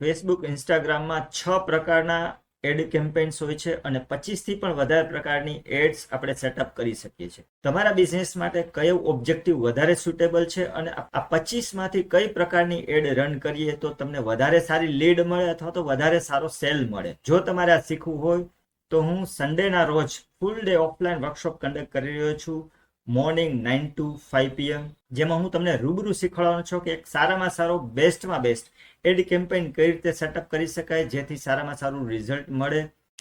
Facebook ઇન્સ્ટાગ્રામમાં છ પ્રકારના એડ કેમ્પેન્સ હોય છે અને પચીસથી પણ વધારે પ્રકારની એડ્સ આપણે સેટઅપ કરી શકીએ છીએ. તમારા બિઝનેસ માટે કયો ઓબ્જેક્ટિવ વધારે સુટેબલ છે અને આ પચીસમાંથી કઈ પ્રકારની એડ રન કરીએ તો તમને વધારે સારી લીડ મળે અથવા તો વધારે સારો સેલ મળે? જો તમારે આ શીખવું હોય તો હું સન્ડેના રોજ full day offline workshop conduct કરી રહ્યો છું. Morning nine to five PM જેમાં હું તમને રૂબરૂ શીખવાડવાનો છું કે એક સારામાં સારો, બેસ્ટમાં બેસ્ટ એડ કેમ્પેઇન કઈ રીતે સેટઅપ કરી શકાય, જેથી સારામાં સારું રિઝલ્ટ મળે.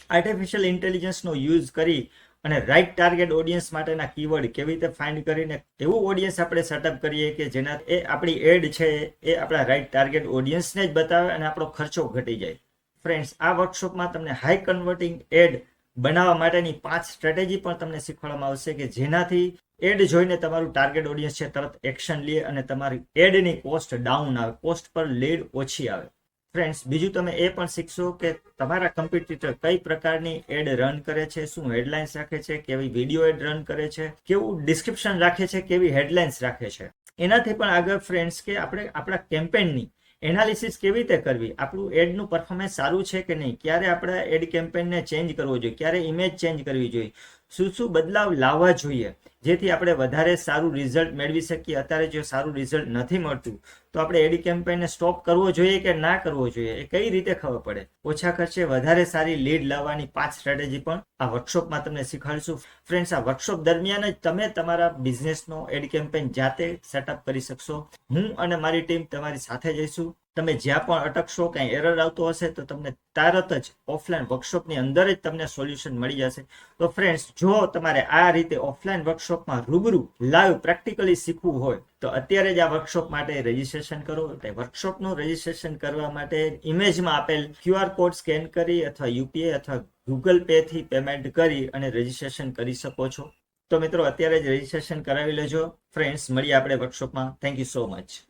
આર્ટિફિશિયલ ઇન્ટેલિજન્સનો યુઝ કરી અને રાઇટ ટાર્ગેટ ઓડિયન્સ માટેના કીવર્ડ કેવી રીતે ફાઇન્ડ કરીને એવું ઓડિયન્સ આપણે સેટઅપ કરીએ કે જેના એ આપણી એડ છે, એ આપણા રાઇટ ટાર્ગેટ ઓડિયન્સને જ બતાવે અને આપણો ખર્ચો ઘટી જાય. ફ્રેન્ડ્સ આ વર્કશોપમાં તમને હાઈ કન્વર્ટિંગ એડ બનાવવા માટેની પાંચ સ્ટ્રેટેજી પણ તમને શીખવાડવામાં આવશે કે જેનાથી એડ જોઈને તમારું ટાર્ગેટ ઓડિયન્સ છે, તરત એક્શન લે અને તમારી એડની કોસ્ટ ડાઉન આવે કોસ્ટ પર લીડ ઓછી આવે. ફ્રેન્ડ્સ બીજું તમે એ પણ શીખશો કે તમારા કમ્પિટિટર કઈ પ્રકારની એડ રન કરે છે, શું હેડલાઇન્સ રાખે છે, કેવી વીડિયો એડ રન કરે છે, કેવું ડિસ્ક્રિપ્શન રાખે છે, કેવી હેડલાઇન્સ રાખે છે. એનાથી પણ આગળ ફ્રેન્ડ્સ કે આપણે આપણા કેમ્પેનની એનાલિસિસ કેવી રીતે કરવી, આપણું એડનું પરફોર્મન્સ સારું છે કે નહીં, ક્યારે આપણે એડ કેમ્પેનને ચેન્જ કરવો જોઈએ, ક્યારે ઇમેજ ચેન્જ કરવી જોઈએ. શું શું બદલાવ લાવવા જોઈએ? જેથી આપણે વધારે સારું રિઝલ્ટ મેળવી શકીએ. અત્યારે જો સારું રિઝલ્ટ નથી મળતું, તો આપણે એડી કેમ્પેનને સ્ટોપ કરવો જોઈએ કે ના કરવો જોઈએ? એ કઈ રીતે ખબર પડે? ઓછા ખર્ચે વધારે સારી લીડ લાવવાની પાંચ સ્ટ્રેટેજી પણ આ વર્કશોપમાં તમને શીખવાડીશું. ફ્રેન્ડ્સ આ વર્કશોપ દરમિયાન જ તમે તમારા બિઝનેસનો એડ કેમ્પેન જાતે સેટઅપ કરી શકશો. હું અને મારી ટીમ તમારી સાથે જઈશું. તમે જ્યાં પણ અટકશો કાંઈ એરર આવતો હશે, તો તમને તરત જ ઓફલાઈન વર્કશોપની અંદર જ તમને સોલ્યુશન મળી જશે. તો ફ્રેન્ડ્સ જો તમારે આ રીતે ઓફલાઈન વર્કશોપમાં રૂબરૂ લાઈવ પ્રેક્ટિકલી શીખવું હોય, તો અત્યારે જ આ વર્કશોપ માટે રજીસ્ટ્રેશન કરો. એટલે વર્કશોપનું રજીસ્ટ્રેશન કરવા માટે ઇમેજમાં આપેલ ક્યુઆર કોડ સ્કેન કરી અથવા યુપીઆઈ અથવા ગૂગલ પે થી પેમેન્ટ કરી અને રજીસ્ટ્રેશન કરી શકો છો. તો મિત્રો, અત્યારે જ રજીસ્ટ્રેશન કરાવી લેજો. ફ્રેન્ડ્સ મળીએ આપણે વર્કશોપમાં થેન્ક યુ સો મચ